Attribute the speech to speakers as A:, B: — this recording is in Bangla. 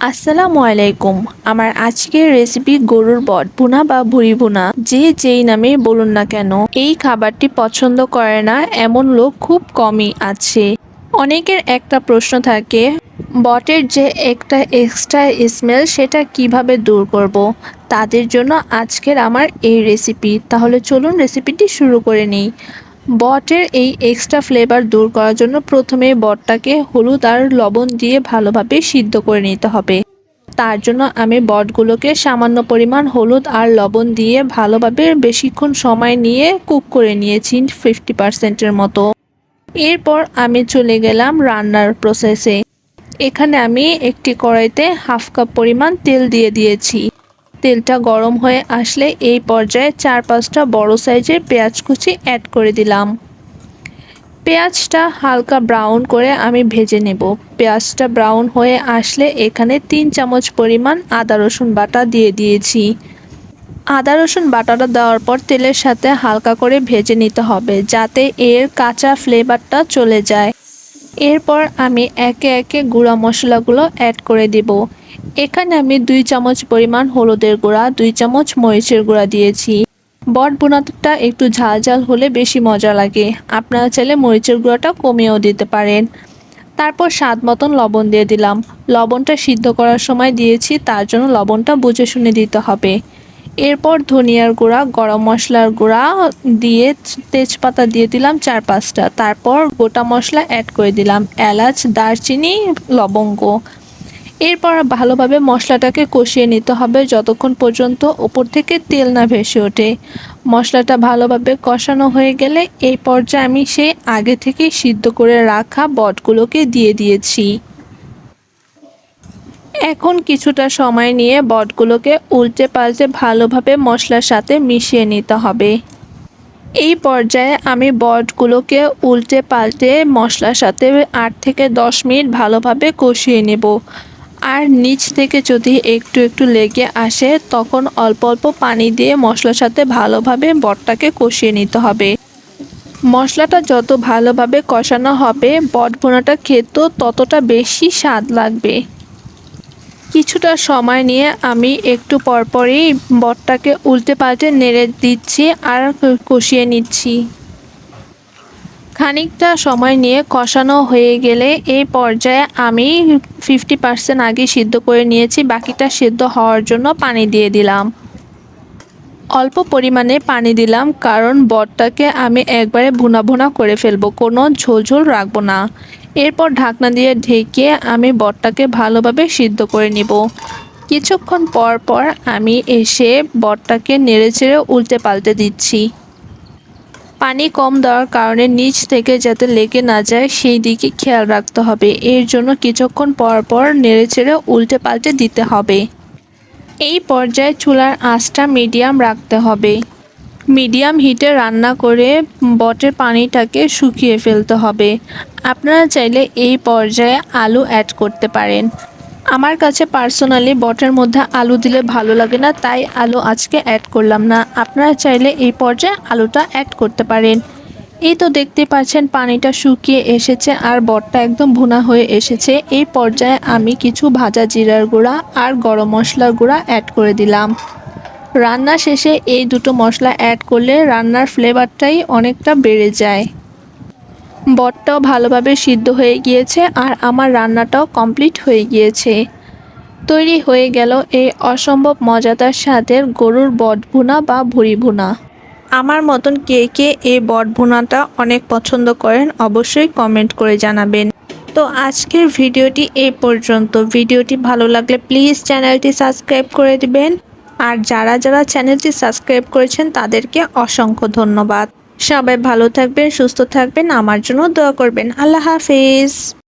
A: আসসালামু আলাইকুম। আমার আজকের রেসিপি গরুর বট, ভুনা বা ভুড়ি ভুনা, যে যেই নামে বলুন না কেন, এই খাবারটি পছন্দ করে না এমন লোক খুব কমই আছে। অনেকের একটা প্রশ্ন থাকে, বটের যে একটা এক্সট্রা স্মেল সেটা কীভাবে দূর করব। তাদের জন্য আজকের আমার এই রেসিপি তাহলে চলুন রেসিপিটি শুরু করে নিই। বটের এই এক্সট্রা ফ্লেভার দূর করার জন্য প্রথমে বটটাকে হলুদ আর লবণ দিয়ে ভালোভাবে সিদ্ধ করে নিতে হবে। তার জন্য আমি বটগুলোকে সামান্য পরিমাণ হলুদ আর লবণ দিয়ে ভালোভাবে বেশিক্ষণ সময় নিয়ে কুক করে নিয়েছি ফিফটি পার্সেন্টের মতো। এরপর আমি চলে গেলাম রান্নার প্রসেসে এখানে আমি একটি কড়াইতে হাফ কাপ পরিমাণ তেল দিয়ে দিয়েছি। তেলটা গরম হয়ে আসলে এই পর্যায়ে চার পাঁচটা বড় সাইজের পেঁয়াজ কুচি অ্যাড করে দিলাম। পেঁয়াজটা হালকা ব্রাউন করে আমি ভেজে নেব। পেঁয়াজটা ব্রাউন হয়ে আসলে এখানে তিন চামচ পরিমাণ আদা রসুন বাটা দিয়ে দিয়েছি। আদা রসুন বাটাটা দেওয়ার পর তেলের সাথে হালকা করে ভেজে নিতে হবে যাতে এর কাঁচা ফ্লেভারটা চলে যায়। এরপর আমি একে একে গুঁড়া মশলাগুলো অ্যাড করে দিব। এখানে আমি দুই চামচ পরিমাণ হলুদের গুঁড়া, দুই চামচ মরিচের গুঁড়া দিয়েছি। বট বোনাটা একটু ঝাল ঝাল হলে বেশি মজা লাগে। আপনারা চাইলে মরিচের গুঁড়াটা কমিয়েও দিতে পারেন। তারপর স্বাদ মতন লবণ দিয়ে দিলাম। লবণটা সিদ্ধ করার সময় দিয়েছি, তার জন্য লবণটা বুঝে শুনে দিতে হবে। এরপর ধনিয়ার গুঁড়া, গরম মশলার গুঁড়া দিয়ে তেজপাতা দিয়ে দিলাম চার পাঁচটা। তারপর গোটা মশলা অ্যাড করে দিলাম, এলাচ, দারচিনি, লবঙ্গ। এরপর ভালোভাবে মশলাটাকে কষিয়ে নিতে হবে যতক্ষণ পর্যন্ত ওপর থেকে তেল না ভেসে ওঠে। মশলাটা ভালোভাবে কষানো হয়ে গেলে এই পর্যায়ে আমি সেই আগে থেকে সিদ্ধ করে রাখা বটগুলোকে দিয়ে দিয়েছি। এখন কিছুটা সময় নিয়ে বটগুলোকে উল্টে পাল্টে ভালোভাবে মশলার সাথে মিশিয়ে নিতে হবে। এই পর্যায়ে আমি বটগুলোকে উল্টে পাল্টে মশলার সাথে আট থেকে দশ মিনিট ভালোভাবে কষিয়ে নেব। আর নিচ থেকে যদি একটু একটু লেগে আসে, তখন অল্প অল্প পানি দিয়ে মশলার সাথে ভালোভাবে বটটাকে কষিয়ে নিতে হবে। মশলাটা যত ভালোভাবে কষানো হবে বট ভোনাটা খেতেও ততটা বেশি স্বাদ লাগবে। কিছুটা সময় নিয়ে আমি একটু পরপরই বটটাকে উল্টে পাল্টে নেড়ে দিচ্ছি আর কষিয়ে নিচ্ছি। খানিকটা সময় নিয়ে কষানো হয়ে গেলে এই পর্যায়ে আমি ফিফটি পার্সেন্ট আগে সিদ্ধ করে নিয়েছি, বাকিটা সিদ্ধ হওয়ার জন্য পানি দিয়ে দিলাম। অল্প পরিমাণে পানি দিলাম, কারণ বটটাকে আমি একবারে ভুনা ভুনা করে ফেলব, কোনো ঝোল ঝোল রাখব না। এরপর ঢাকনা দিয়ে ঢেকে আমি বটটাকে ভালোভাবে সিদ্ধ করে নিব। কিছুক্ষণ পর পর আমি এসে বটটাকে নেড়ে চেড়ে উল্টে পাল্টে দিচ্ছি। পানি কম দেওয়ার কারণে নিচ থেকে যাতে লেগে না যায়, সেই দিকে খেয়াল রাখতে হবে। এর জন্য কিছুক্ষণ পর পর নেড়ে চেড়ে উল্টে পাল্টে দিতে হবে। এই পর্যায়ে চুলার আঁচটা মিডিয়াম রাখতে হবে। মিডিয়াম হিটে রান্না করে বটের পানিটাকে শুকিয়ে ফেলতে হবে। আপনারা চাইলে এই পর্যায়ে আলু অ্যাড করতে পারেন। আমার কাছে পার্সোনালি বটের মধ্যে আলু দিলে ভালো লাগে না, তাই আলু আজকে অ্যাড করলাম না। আপনারা চাইলে এই পর্যায়ে আলুটা অ্যাড করতে পারেন। এই তো দেখতে পাচ্ছেন পানিটা শুকিয়ে এসেছে আর বটটা একদম ভুনা হয়ে এসেছে। এই পর্যায়ে আমি কিছু ভাজা জিরার গুঁড়া আর গরম মশলার গুঁড়া অ্যাড করে দিলাম। রান্না শেষে এই দুটো মশলা অ্যাড করলে রান্নার ফ্লেভারটাই অনেকটা বেড়ে যায়। বটটাও ভালোভাবে সিদ্ধ হয়ে গিয়েছে আর আমার রান্নাটাও কমপ্লিট হয়ে গিয়েছে। তৈরি হয়ে গেল এই অসম্ভব মজাদার স্বাদের গরুর বট ভুনা বা ভুড়ি ভুনা। আমার মতন কে কে এই বট ভুনাটা অনেক পছন্দ করেন অবশ্যই কমেন্ট করে জানাবেন। তো আজকের ভিডিওটি এই পর্যন্ত। ভিডিওটি ভালো লাগলে প্লিজ চ্যানেলটি সাবস্ক্রাইব করে দিবেন। আর যারা যারা চ্যানেলটি সাবস্ক্রাইব করেছেন তাদেরকে অসংখ্য ধন্যবাদ। সবাই ভালো থাকবেন, সুস্থ থাকবেন, আমার জন্য দোয়া করবেন। আল্লাহ হাফিজ।